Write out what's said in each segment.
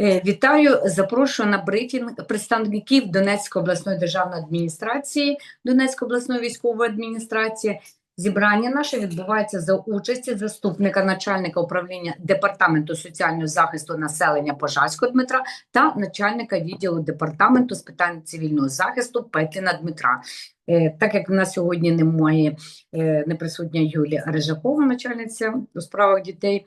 Е, Вітаю, запрошую на брифінг представників Донецької обласної державної адміністрації, Донецької обласної військової адміністрації. Зібрання наше відбувається за участі заступника начальника управління Департаменту соціального захисту населення Пожарського Дмитра та начальника відділу департаменту з питань цивільного захисту Петліна Дмитра. Е, Так як в нас сьогодні немає е, не присутня Юлія Рижакова, начальниця у справах дітей,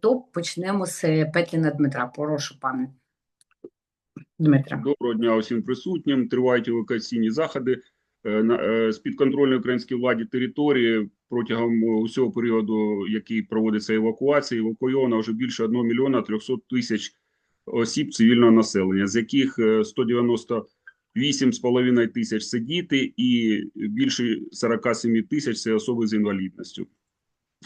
то почнемо з е, Петліна Дмитра. Прошу, пане Дмитра. Доброго дня усім присутнім. Тривають евакуаційні заходи е, е, з підконтрольної українській владі території протягом е, усього періоду, який проводиться евакуація, евакуйовано вже більше 1 мільйона 300 тисяч осіб цивільного населення, з яких е, 198,5 тисяч це діти і більше 47 тисяч це особи з інвалідністю.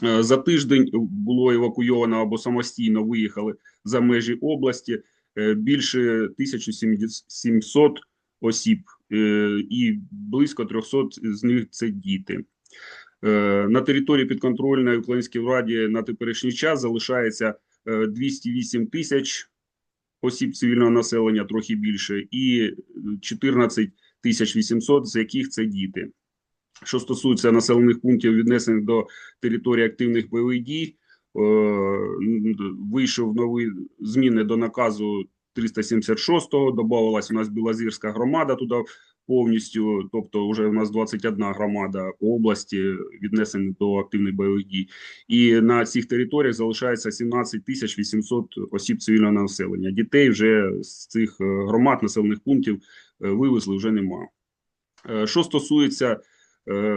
Е, За тиждень було евакуйовано або самостійно виїхали за межі області е, більше 1700 осіб, е, і близько 300 з них це діти. На території підконтрольної Українській владі на теперішній час залишається е, 208 тисяч осіб цивільного населення, трохи більше, і 14 тисяч 800, з яких це діти. Що стосується населених пунктів, віднесених до території активних бойових дій, е, вийшов нові зміни до наказу 376-го, додавалась у нас Білозірська громада туди повністю, тобто вже у нас 21 громада по області віднесені до активних бойових дій. І на цих територіях залишається 17 тисяч 800 осіб цивільного населення. Дітей вже з цих е, громад, населених пунктів е, вивезли вже немає. Що стосується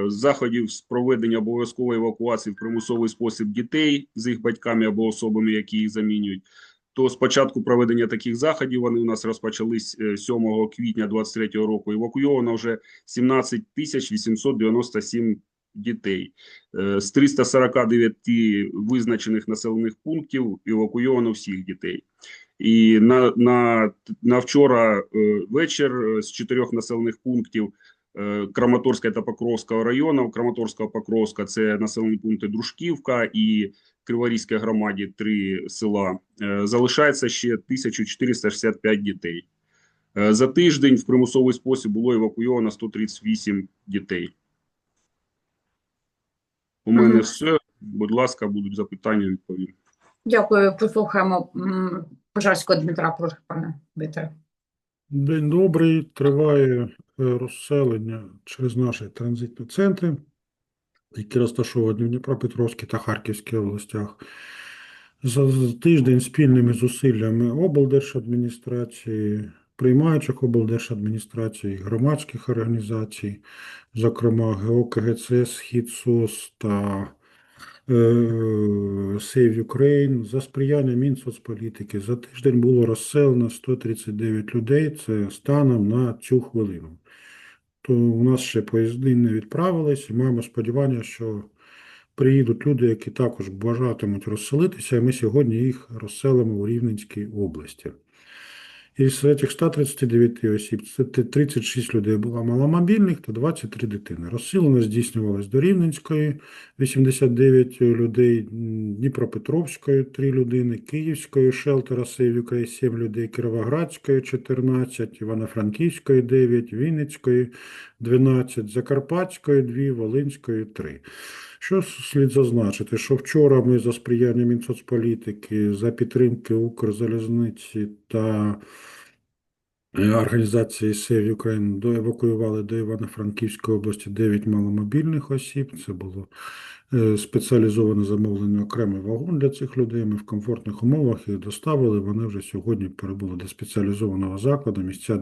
заходів з проведення обов'язкової евакуації в примусовий спосіб дітей з їх батьками або особами, які їх замінюють, то з початку проведення таких заходів вони у нас розпочались е, 7 квітня 2023 року. Евакуйовано вже 17 тисяч 897 дітей. Е, З 349 визначених населених пунктів евакуйовано всіх дітей. І на, на, на вчора е, вечір е, з чотирьох населених пунктів е, Краматорська та Покровського району, Краматорського Покровська це населені пункти Дружківка і Криворізькій громаді три села. Е, Залишається ще 1465 дітей. Е, За тиждень в примусовий спосіб було евакуйовано 138 дітей. У мене Мгм. все. Будь ласка, будуть запитання, відповім. Дякую. Послухаємо Пожарського Дмитра. Прошу, пане Дмитре. День добрий. Триває е, розселення через наші транзитні центри, які розташовані в Дніпропетровській та Харківській областях. За тиждень спільними зусиллями облдержадміністрації, приймаючих облдержадміністрацій, громадських організацій, зокрема ГОКГЦ, Схід СОС та Save Ukraine, за сприяння Мінсоцполітики. За тиждень було розселено 139 людей, це станом на цю хвилину. То у нас ще поїзди не відправились, і маємо сподівання, що приїдуть люди, які також бажатимуть розселитися, і ми сьогодні їх розселимо у Рівненській області. Із цих 139 осіб це 36 людей було маломобільних та 23 дитини. Розселення здійснювалось до Рівненської, 89 людей, Дніпропетровської 3 людини, Київської, Шелтера Сейвікої 7 людей, Кіровоградської 14, Івано-Франківської 9, Вінницької 12, Закарпатської 2, Волинської 3. Що слід зазначити, що вчора ми за сприяння Мінсоцполітики, за підтримки Укрзалізниці та е, організації Save Ukraine доевакуювали до Івано-Франківської області 9 маломобільних осіб. Це було е, спеціалізоване замовлення окремий вагон для цих людей. Ми в комфортних умовах їх доставили. Вони вже сьогодні перебули до спеціалізованого закладу, місця,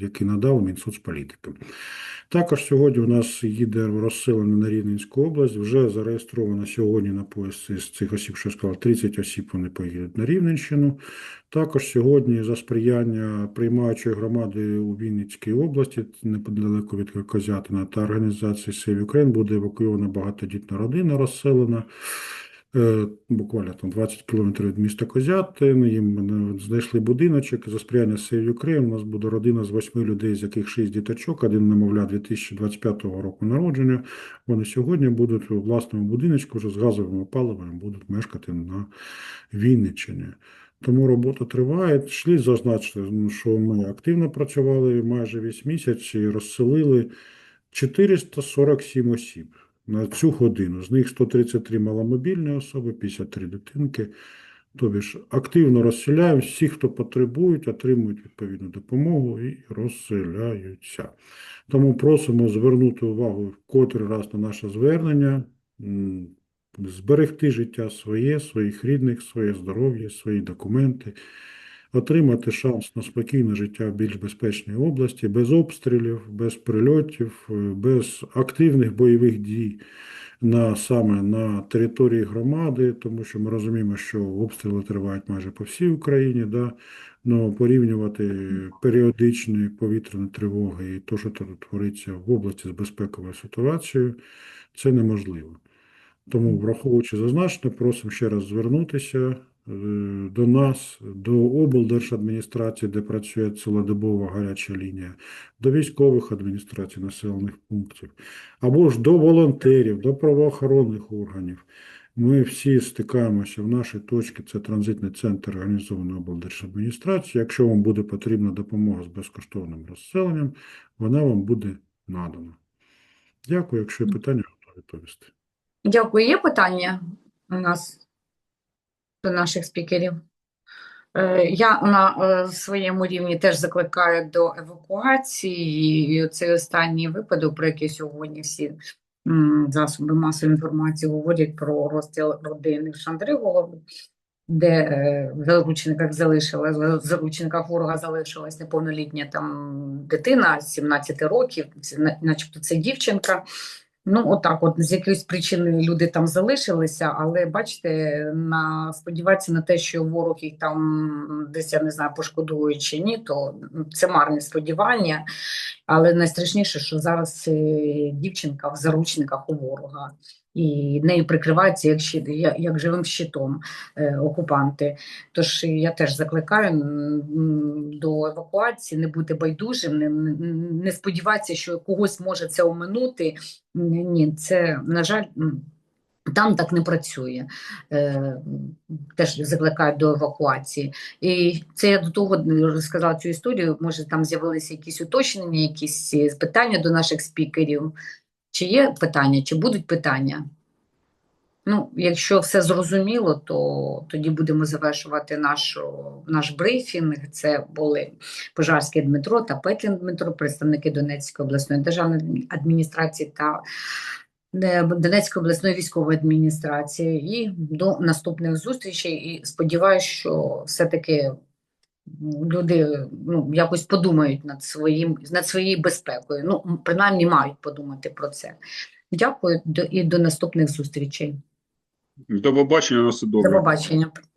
який надав Мінсоцполітики. Також сьогодні у нас їде розселення на Рівненську область. Вже зареєстровано сьогодні на поїзд з цих осіб, що я сказав, 30 осіб вони поїдуть на Рівненщину. Також сьогодні за сприяння приймаючої громади у Вінницькій області, неподалеку від Козятина, та організації Save Ukraine буде евакуйована багатодітна родина розселена. е, буквально там 20 кілометрів від міста Козятин. Їм е, знайшли будиночок за сприяння Save Ukraine. У нас буде родина з восьми людей, з яких шість діточок, один немовля 2025 року народження. Вони сьогодні будуть у власному будиночку вже з газовим опаленням будуть мешкати на Вінниччині. Тому робота триває. Слід зазначити, ну, що ми активно працювали майже 8 місяців і розселили 447 осіб на цю годину. З них 133 маломобільні особи, 53 дитинки. Тобі ж активно розселяємо всіх, хто потребують, отримують відповідну допомогу і розселяються. Тому просимо звернути увагу в котрий раз на наше звернення, зберегти життя своє, своїх рідних, своє здоров'я, свої документи, отримати шанс на спокійне життя в більш безпечній області, без обстрілів, без прильотів, е, без активних бойових дій на саме на території громади, тому що ми розуміємо, що обстріли тривають майже по всій Україні, да? но порівнювати періодичні повітряні тривоги і те, що тут твориться в області з безпековою ситуацією, це неможливо. Тому, враховуючи зазначене, просимо ще раз звернутися до нас, до облдержадміністрації, де працює цілодобова гаряча лінія, до військових адміністрацій населених пунктів, або ж до волонтерів, до правоохоронних органів. Ми всі стикаємося в нашій точці, це транзитний центр організованої облдержадміністрації. Якщо вам буде потрібна допомога з безкоштовним розселенням, вона вам буде надана. Дякую, якщо є питання, готові відповісти. Дякую. Є питання у нас до наших спікерів? Е, Я на е, своєму рівні теж закликаю до евакуації. І цей останній випадок, про який сьогодні всі засоби масової інформації говорять про розстріл родини в Шандригово, де е, в заручниках залишилась, в заручниках ворога залишилась неповнолітня там дитина 17 років, начебто це дівчинка. Ну, отак, от з якоїсь причини люди там залишилися, але бачите, на сподіватися на те, що ворог їх там десь я не знаю, пошкодує чи ні, то це марні сподівання. Але найстрашніше, що зараз дівчинка в заручниках у ворога, і нею прикриваються як, щит, як, живим щитом е, окупанти. Тож я теж закликаю до евакуації, не бути байдужим, не, не, сподіватися, що когось може це оминути. Ні, ні, це, на жаль, там так не працює. Е, Теж закликають до евакуації. І це я до того розказала цю історію. Може, там з'явилися якісь уточнення, якісь е, питання до наших спікерів. Чи є питання, чи будуть питання? Ну, якщо все зрозуміло, то тоді будемо завершувати нашу, наш брифінг. Це були Пожарський Дмитро та Петлін Дмитро, представники Донецької обласної державної адміністрації та е, Донецької обласної військової адміністрації. І до наступних зустрічей. І сподіваюся, що все-таки люди ну, якось подумають над своїм, над своєю безпекою. Ну, принаймні мають подумати про це. Дякую і до наступних зустрічей. До побачення, на До побачення.